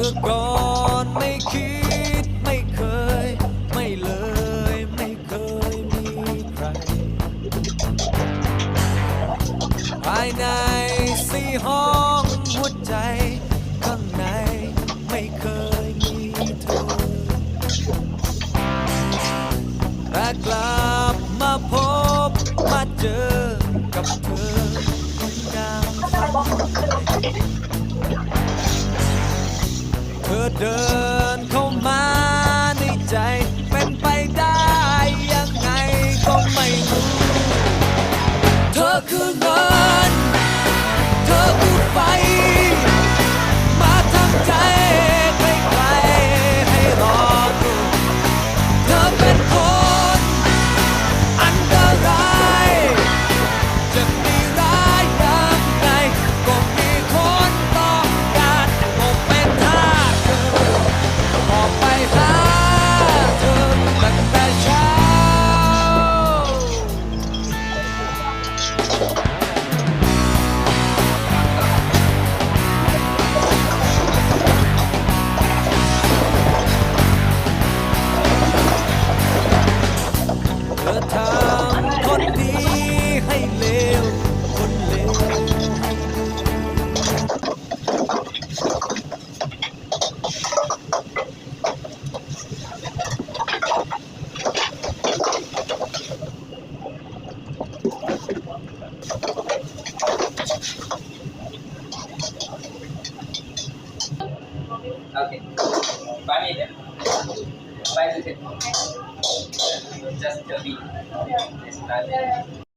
มื่อก่อนไม่คิดไม่เคย ไม่เลย ไม่เคยมีใคร ภายในสี่ห้องหัวใจ ข้างในไม่เคยมีเธอแต่กลับมาพบ เธอเดินเข้า Okay. Pani there. Spices it. Just a bit. Just